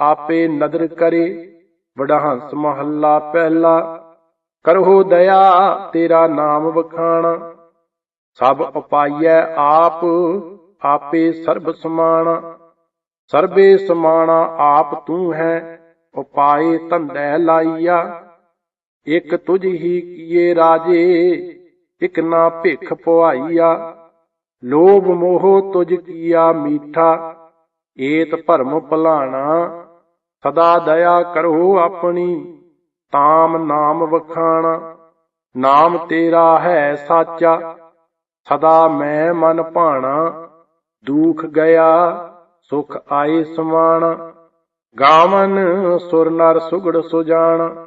ਆਪੇ ਨਦਰ ਕਰੇ। ਵਡਹੰਸ ਮਹੱਲਾ ਪਹਿਲਾ। ਕਰਹੁ ਦਇਆ, ਤੇਰਾ ਨਾਮ ਵਖਾਣਾ। ਸਭ ਉਪਾਈਐ ਆਪ, ਆਪੇ ਸਰਬ ਸਮਾਣਾ। ਸਰਬੇ ਸਮਾਣਾ ਆਪ ਤੂੰ ਹੈ, ਉਪਾਏ ਧੰਦੈ ਲਾਈਆ। ਇਕ ਤੁਝ ਹੀ ਕੀਏ ਰਾਜੇ, ਇਕ ਨਾ ਭਿਖ ਪਵਾਈਆ ਲੋਭ ਮੋਹ ਤੁਝ ਕੀਆ ਮੀਠਾ, ਏਤ ਭਰਮ ਭਲਾਣਾ ਸਦਾ ਦਇਆ ਕਰੋ ਆਪਣੀ, ਤਾਮ ਨਾਮ ਵਖਾਣਾ। ਨਾਮ ਤੇਰਾ ਹੈ ਸਾਚਾ, ਸਦਾ ਮੈਂ ਮਨ ਭਾਣਾ। ਦੁਖ ਗਿਆ, ਸੁਖ ਆਏ ਸਮਾਣਾ। ਗਾਵਨ ਸੁਰ ਨਰ ਸੁਗੜ ਸੁਜਾਣ।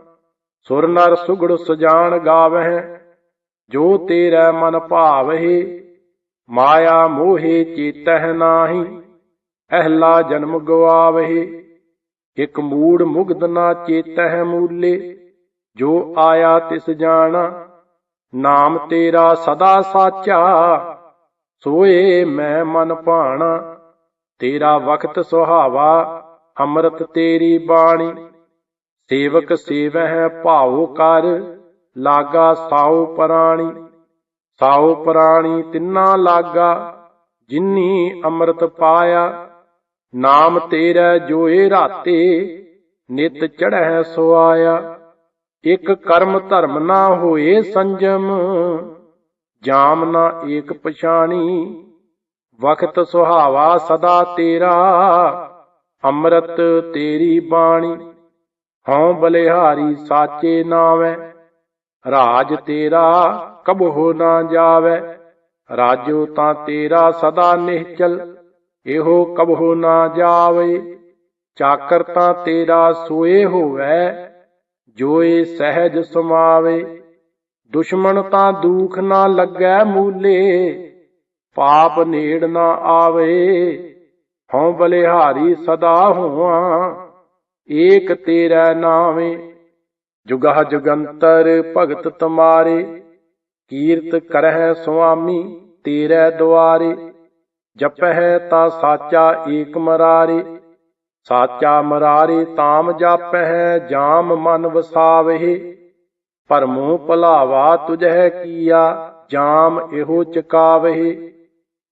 ਸੁਰ ਨਰ ਸੁਗੜ ਸੁਜਾਣ ਗਾਵਹਿ, ਜੋ ਤੇਰਾ ਮਨ ਭਾਵਹਿ, ਮਾਇਆ ਮੋਹਿ ਚੇਤਹਿ ਨਾਹੀ। ਅਹਲਾ ਜਨਮ ਗਵਾਵਹਿ। ਇਕ ਮੂੜ ਮੁਗਧ ਨਾ ਚੇਤਹਿ ਮੂਲੇ, ਜੋ ਆਇਆ ਤਿਸ ਜਾਣਾ, ਨਾਮ ਤੇਰਾ ਸਦਾ ਸਾਚਾ, ਸੋਏ ਮੈਂ ਮਨ ਭਾਣਾ, ਤੇਰਾ ਵਕਤ ਸੁਹਾਵਾ, ਅੰਮ੍ਰਿਤ ਤੇਰੀ ਬਾਣੀ, ਸੇਵਕ ਸੇਵਹਿ ਭਾਉ ਕਰ, ਲਾਗਾ ਸਾਉ ਪ੍ਰਾਣੀ ਸਾਉ ਪ੍ਰਾਣੀ ਤਿੰਨਾ ਲਾਗਾ, ਜਿਨੀ ਅੰਮ੍ਰਿਤ ਪਾਇਆ ਨਾਮ ਤੇਰਾ ਜੋਏ ਰਾਤੇ, ਨਿਤ ਚੜ੍ਹੈ ਸੁਆਇਆ ਇਕ ਕਰਮ ਧਰਮ ਨਾ ਹੋਏ ਸੰਜਮ, ਜਾਮ ਨਾ ਏਕ ਪਛਾਣੀ। ਵਖਤ ਸੁਹਾਵਾ ਸਦਾ ਤੇਰਾ, ਅੰਮ੍ਰਿਤ ਤੇਰੀ ਬਾਣੀ। ਹਉ ਬਲਿਹਾਰੀ ਸਾਚੇ ਨਾਵੇਂ ਰਾਜ ਤੇਰਾ ਕਬਹੁ ਨਾ ਜਾਵੇ। ਰਾਜੋ ਤਾਂ ਤੇਰਾ ਸਦਾ ਨਿਹਚਲ। ਇਹੋ ਕਬਹੁ ਨਾ ਜਾਵੇ ਚਾਕਰ ਤਾਂ ਤੇਰਾ ਸੋਏ ਹੋਵੇ, ਜੋਏ ਸਹਿਜ ਸਮਾਵੇ। ਦੁਸ਼ਮਣ ਤਾਂ ਦੁਖ ਨਾ ਲੱਗੈ ਮੂਲੇ, ਪਾਪ ਨੇੜ ਨਾ ਆਵੇ। ਹਉ ਬਲਿਹਾਰੀ ਸਦਾ ਹੋਵਾਂ, ਏਕ ਤੇਰਾ ਨਾਵੇਂ। ਜੁਗਹ ਜੁਗੰਤਰ ਭਗਤ ਤੁਮਾਰੇ, ਕੀਰਤ ਕਰਹਿ ਸੁਆਮੀ ਤੇਰੇ ਦੁਆਰੇ। ਜਪਹਿ ਤਾ ਸਾਚਾ ਏਕ ਮਰਾਰੇ, ਸਾਚਾ ਮਰਾਰੇ ਤਾਮ ਜਾਪਹਿ, ਜਾਮ ਮਨ ਵਸਾਵਹਿ। ਭਰਮੋ ਭਲਾਵਾ ਤੁਝੈ ਕੀਆ, ਜਾਮ ਇਹੋ ਚਕਾਵਹਿ।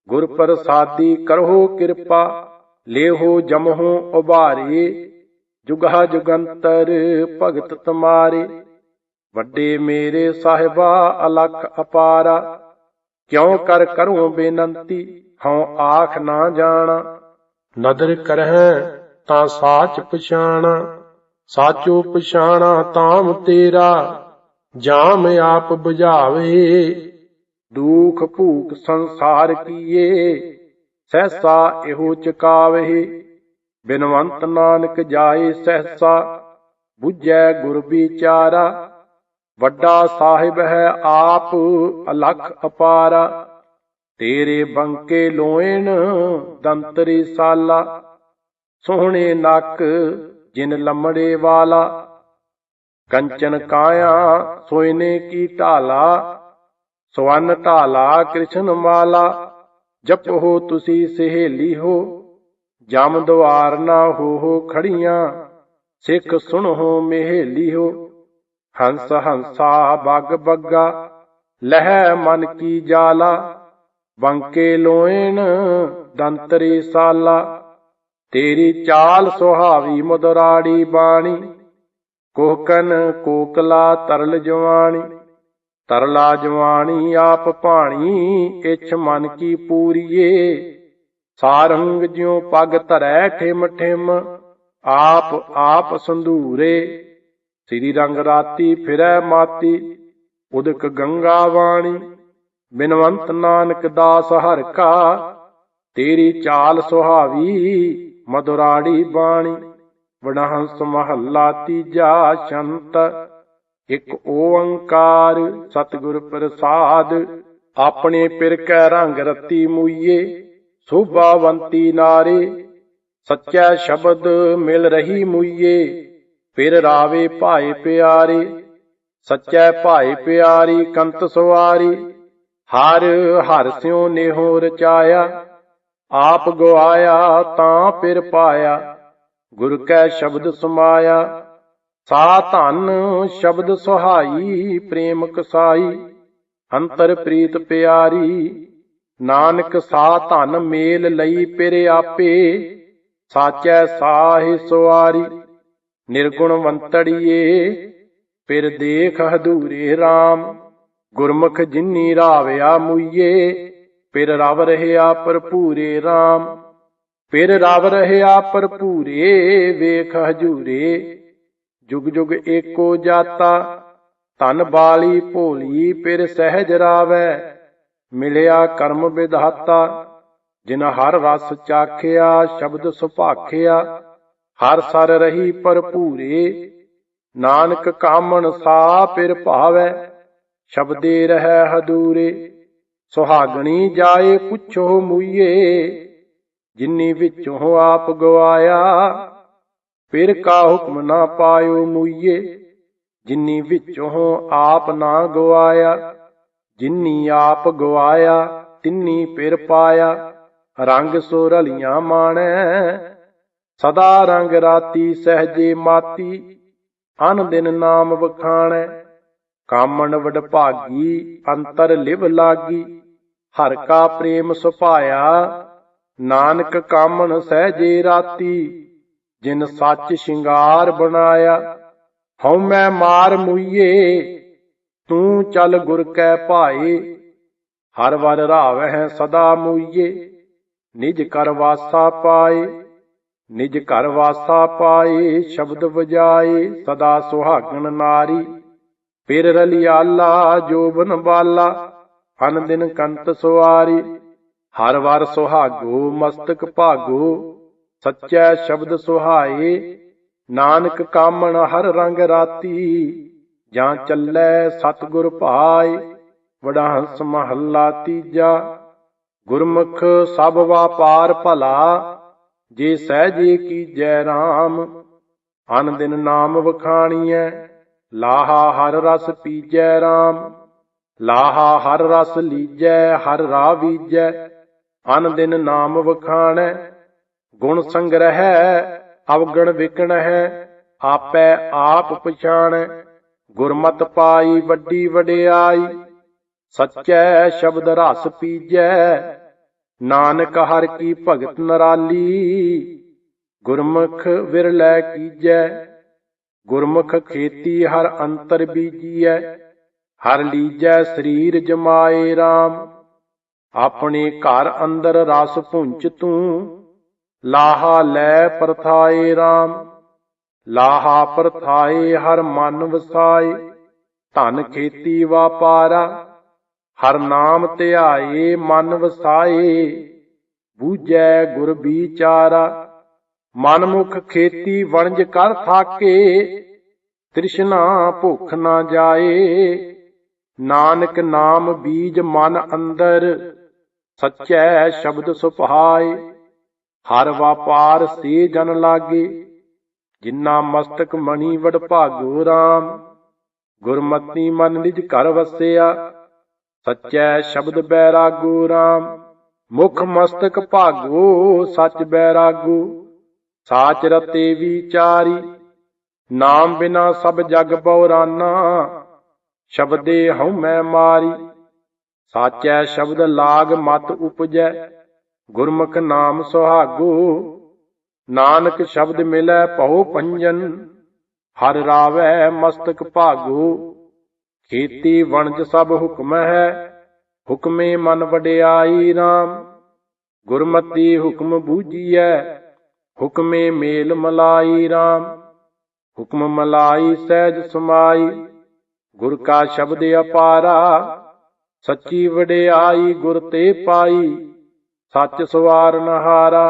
ਗੁਰ ਪ੍ਰਸਾਦੀ ਕਰਹੁ ਕਿਰਪਾ, ਲੇਹੋ ਜਮਹੁ ਉਭਾਰੇ। ਜੁਗਾ ਜੁਗੰਤਰ ਭਗਤ ਤੁਮਾਰੇ, ਵੱਡੇ ਮੇਰੇ ਸਾਹਿਬਾ ਅਲਖ ਅਪਾਰਾ। ਕਿਉ ਕਰ ਕਰੂੰ ਬੇਨੰਤੀ? ਹਉ ਆਖ ਨਾ ਜਾਣਾ। ਨਦਰ ਕਰਹਿ ਤਾਂ ਸਾਚ ਪਛਾਣਾ। ਸਾਚੋ ਪਛਾਣਾ ਤਾਮ ਤੇਰਾ। ਜਾਮ ਆਪ 부ਝਾਵੇ ਦੁਖ ਭੂਖ ਸੰਸਾਰ ਕੀਏ। ਸਹਸਾ ਇਹੋ ਚਕਾਵੇ। ਬਿਨਵੰਤ ਨਾਨਕ ਜਾਏ ਸਹਸਾ। 부ਝੈ ਗੁਰ ਵਿਚਾਰਾ। ਵੱਡਾ ਸਾਹਿਬ ਹੈ ਆਪ, ਅਲਖ ਅਪਾਰਾ। ਤੇਰੇ ਬੰਕੇ ਲੋਇਣ ਦੰਤਰੀ ਸਾਲਾ, ਸੋਹਣੇ ਨੱਕ ਜਿਨ ਲੰਮੜੇ ਵਾਲਾ। ਕੰਚਨ ਕਾਇਆ ਸੋਇਨੇ ਕੀ ਢਾਲਾ, ਸਵਨ ਢਾਲਾ ਕ੍ਰਿਸ਼ਨ ਮਾਲਾ। ਜਪੋ ਤੁਸੀਂ ਸਹੇਲੀ ਹੋ, ਜਮ ਦੁਆਰ ਨਾ ਹੋ ਹੋ ਖੜੀਆਂ, ਸਿੱਖ ਸੁਣੋ ਮਹੇਲੀ ਹੋ। ਹੰਸ ਹੰਸਾ ਬੱਗ ਬੱਗਾ, ਲਹਿ ਮਨ ਕੀ ਜਾਲਾ, ਬੰਕੇ ਲੋਇਣ ਦੰਤਰੀ ਸਾਲਾ। ਤੇਰੀ ਚਾਲ ਸੁਹਾਵੀ ਮਦਰਾੜੀ ਬਾਣੀ, ਕੋਕਨ ਕੋਕਲਾ ਤਰਲ ਜਵਾਨੀ ਤਰਲਾ ਜਵਾਨੀ ਆਪ ਭਾਣੀ, ਇਛ ਮਨ ਕੀ ਪੂਰੀਏ। ਸਾਰੰਗ ਜਿਉ ਪਗ ਧਰੈ ਠਿਮ ਠਿਮ, ਆਪ ਆਪ ਸੰਧੂਰੇ। ਸ੍ਰੀ ਰੰਗ ਰਾਤੀ ਫਿਰੈ ਮਾਤੀ, ਉਦਕ ਗੰਗਾ ਵਾਣੀ ਬਿਨਵੰਤ ਨਾਨਕ ਦਾਸ ਹਰ ਕਾ, ਤੇਰੀ ਚਾਲ ਸੁਹਾਵੀ ਮధుਰਾੜੀ ਬਾਣੀ। ਵਡਹੰਸ ਮਹੱਲਾ ਤੀਜਾ ਸ਼ੰਤ, ਇਕ ਓੰਕਾਰ ਸਤਿਗੁਰ ਪ੍ਰਸਾਦ। ਆਪਣੇ ਪਿਰ ਕੈ ਰੰਗ ਰਤੀ ਮੂਈਏ ਸੋਭਾਵੰਤੀ ਨਾਰੇ, ਸੱਚਾ ਸ਼ਬਦ ਮਿਲ ਰਹੀ ਮੂਈਏ। ਫਿਰ ਰਾਵੇ ਭਾਏ ਪਿਆਰੇ, ਸੱਚੈ ਭਾਏ ਪਿਆਰੀ ਕੰਤ ਸਵਾਰੀ। ਹਰ ਹਰ ਸਿਉ ਨੇਹੋ ਰਚਾਇਆ ਆਪ ਗਵਾਇਆ ਤਾਂ ਫਿਰ ਪਾਇਆ। ਗੁਰ ਕੈ ਸ਼ਬਦ ਸਮਾਇਆ, ਸਾ ਧਨ ਸ਼ਬਦ ਸੁਹਾਈ, ਪ੍ਰੇਮ ਕਸਾਈ। ਅੰਤਰ ਪ੍ਰੀਤ ਪਿਆਰੀ, ਨਾਨਕ ਸਾ ਧਨ ਮੇਲ ਲਈ ਪਿਰੇ ਆਪੇ, ਸਾਚੈ ਸਵਾਰੀ। ਨਿਰਗੁਣ ਵੰਤੜੀਏ ਫਿਰ ਦੇਖ ਹਦੂਰੇ RAM ਗੁਰਮੁਖ ਜਿਨੀ ਰਾਵਿਆ ਮੁਈਏ। ਪਿਰ ਰਵ ਰਹਿਆ ਭਰਪੂਰੇ RAM ਫਿਰ ਰਵ ਰਹਿਆ ਭਰਪੂਰੇ ਵੇਖ ਹਜੂਰੇ। ਜੁਗ ਜੁਗ ਏਕੋ ਜਾਤਾ, ਧਨ ਬਾਲੀ ਭੋਲੀ, ਫਿਰ ਸਹਿਜ ਰਾਵੈ। ਮਿਲਿਆ ਕਰਮ ਵਿਧਾਤਾ, ਜਿਨ ਹਰ ਰਸ ਚਾਖਿਆ, ਸ਼ਬਦ ਸੁਭਾਖਿਆ। ਹਰ ਸਰ ਰਹੀ ਭਰਪੂਰੇ, ਨਾਨਕ ਕਾਮਣ ਸਾ ਪਿਰ ਭਾਵੈ, ਸ਼ਬਦੇ ਰਹਿ ਹਦੂਰੇ, ਸੁਹਾਗਣੀ ਜਾਏ ਪੁੱਛੋ ਮੁਈਏ, ਜਿਨੀ ਵਿੱਚੋਂ ਆਪ ਗਵਾਇਆ, ਫਿਰ ਕਾ ਹੁਕਮ ਨਾ ਪਾਇਓ ਮੁਈਏ, ਜਿਨੀ ਵਿੱਚੋਂ ਆਪ ਨਾ ਗਵਾਇਆ, ਜਿੰਨੀ ਆਪ ਗਵਾਇਆ, ਤਿੰਨੀ ਫਿਰ ਪਾਇਆ, ਰੰਗ ਸੋ ਰਲੀਆਂ ਮਾਣੈ ਸਦਾ ਰੰਗ ਰਾਤੀ ਸਹਜੇ ਮਾਤੀ, ਅਨ ਦਿਨ ਨਾਮ ਵਖਾਣੈ, ਕਾਮਣ ਵਡਭਾਗੀ ਅੰਤਰ ਲਿਵ ਲਾਗੀ। ਹਰ ਕਾ ਪ੍ਰੇਮ ਸੁਭਾਇਆ, ਨਾਨਕ ਕਾਮਣ ਸਹਜੇ ਰਾਤੀ, ਜਿਨ ਸੱਚ ਸ਼ਿੰਗਾਰ ਬਣਾਇਆ। ਹਉ ਮੈਂ ਮਾਰ ਮੁਈਏ, ਤੂੰ ਚੱਲ ਗੁਰ ਕੈ ਭਾਏ। ਹਰ ਵਰ ਰਾਵਹਿ ਸਦਾ ਮੁਈਏ, ਨਿਜ ਕਰ ਵਾਸਾ ਪਾਏ। ਨਿਜ ਘਰ ਵਾਸਾ ਪਾਏ ਸ਼ਬਦ ਵਜਾਏ ਸਦਾ ਸੁਹਾਗਣ ਨਾਰੀ। ਫਿਰ ਰਲਿਆਲਾ, ਜੋਬਨ ਬਾਲਾ ਅਨ ਦਿਨ ਕੰਤ ਸੁਆਰੀ। ਹਰ ਵਾਰ ਸੁਹਾਗੋ, ਮਸਤਕ ਭਾਗੋ। ਸੱਚੈ ਸ਼ਬਦ ਸੁਹਾਏ ਨਾਨਕ ਕਾਮਣ ਹਰ ਰੰਗ ਰਾਤੀ। ਜਾਂ ਚੱਲੈ ਸਤਿਗੁਰ ਭਾਏ ਵਡਾ ਹੰਸ ਮਹੱਲਾ ਤੀਜਾ। ਗੁਰਮੁਖ ਸਭ ਵਾਪਾਰ ਭਲਾ ਜੇ ਸਹਜੇ ਕੀ ਜੈ ਰਾਮ ਅਨ ਦਿਨ ਨਾਮ ਵਖਾਣੀਐ। ਲਾਹਾ ਹਰ ਰਸ ਪੀਜੈ ਰਾਮ, ਲਾਹਾ ਹਰ ਰਸ ਲੀਜੈ, ਹਰ ਰਾਹ ਵੀਜੈ। ਅਨ ਦਿਨ ਨਾਮ ਵਖਾਣੈ, ਗੁਣ ਸੰਗ੍ਰਹਿ ਅਵਗਣ ਵਿਕਣ ਹੈ ਆਪੈ ਆਪ ਪਛਾਣੈ। ਗੁਰਮਤ ਪਾਈ ਵੱਡੀ ਵਡਿਆਈ, ਸੱਚੈ ਸ਼ਬਦ ਰਸ ਪੀਜੈ। ਨਾਨਕ ਹਰ ਕੀ ਭਗਤ ਨਰਾਲੀ, ਗੁਰਮੁਖ ਵਿਰਲੇ ਕੀਜੈ, ਗੁਰਮੁਖ ਖੇਤੀ ਹਰ ਅੰਤਰ ਬੀਜੀਐ, ਹਰ ਲੀਜੈ ਸਰੀਰ ਜਮਾਏ RAM ਆਪਣੇ ਘਰ ਅੰਦਰ ਰਸ ਪੁੰਚ ਤੂੰ, ਲਾਹਾ ਲੈ ਪਰਥਾਏ RAM ਲਾਹਾ ਪਰਥਾਏ ਹਰ ਮਨ ਵਸਾਏ, ਧਨ ਖੇਤੀ ਵਾਪਾਰਾ ਹਰ ਨਾਮ ਧਿਆਏ, ਮਨ ਵਸਾਏ, ਬੂਝੈ ਗੁਰ ਵਿਚਾਰਾ। ਮਨਮੁਖ ਖੇਤੀ ਵਣਜ ਕਰ ਥਾਕੇ, ਤ੍ਰਿਸ਼ਨਾ ਭੁੱਖ ਨਾ ਜਾਏ। ਨਾਨਕ ਨਾਮ ਬੀਜ ਮਨ ਅੰਦਰ, ਸੱਚੈ ਸ਼ਬਦ ਸੁਭਾਏ। ਹਰ ਵਪਾਰ ਸੇ ਜਨ ਲਾਗੇ ਜਿਨਾ ਮਸਤਕ ਮਣੀ ਵਡ ਭਾਗੋ RAM ਗੁਰਮਤੀ ਮਨ ਨਿਜ ਘਰ ਵਸਿਆ ਸੱਚੈ ਸ਼ਬਦ ਬੈਰਾਗੋ RAM ਮੁਖ ਮਸਤਕ ਭਾਗੋ ਸੱਚ ਬੈਰਾਗੋ, ਸਾਚ ਰਤੇ ਵਿਚਾਰੀ, ਨਾਮ ਬਿਨਾ ਸਭ ਜਗ ਬਉਰਾਨਾ ਸ਼ਬਦੇ ਹਉ ਮੈਂ ਮਾਰੀ, ਸਾਚੈ ਸ਼ਬਦ ਲਾਗ ਮਤ ਉਪਜੈ, ਗੁਰਮੁਖ ਨਾਮ ਸੁਹਾਗੋ, ਨਾਨਕ ਸ਼ਬਦ ਮਿਲੈ ਭਉ ਪੰਜਨ, ਹਰ ਰਾਵੈ ਮਸਤਕ ਭਾਗੋ। ਖੇਤੀ ਵਣਜ ਸਭ ਹੁਕਮ ਹੈ, ਹੁਕਮੇ ਮਨ ਵਡਿਆਈ RAM ਗੁਰਮਤੀ ਹੁਕਮ ਬੂਝੀਐ, ਹੁਕਮੇ ਮੇਲ ਮਲਾਈ RAM ਹੁਕਮ ਮਲਾਈ ਸਹਿਜ ਸਮਾਈ, ਗੁਰ ਕਾ ਸ਼ਬਦ ਅਪਾਰਾ। ਸੱਚੀ ਵਡਿਆਈ ਗੁਰ ਤੇ ਪਾਈ, ਸੱਚ ਸਵਾਰਨ ਹਾਰਾ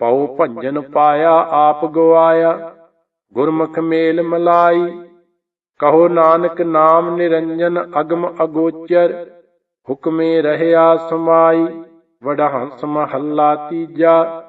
ਪਉ ਭੰਜਨ ਪਾਇਆ, ਆਪ ਗਵਾਇਆ। ਗੁਰਮੁਖ ਮੇਲ ਮਲਾਈ ਕਹੋ ਨਾਨਕ ਨਾਮ ਨਿਰੰਜਨ ਅਗਮ ਅਗੋਚਰ ਹੁਕਮੇ ਰਹਿਆ ਸਮਾਈ ਵਡਹੰਸ ਮਹੱਲਾ ਤੀਜਾ।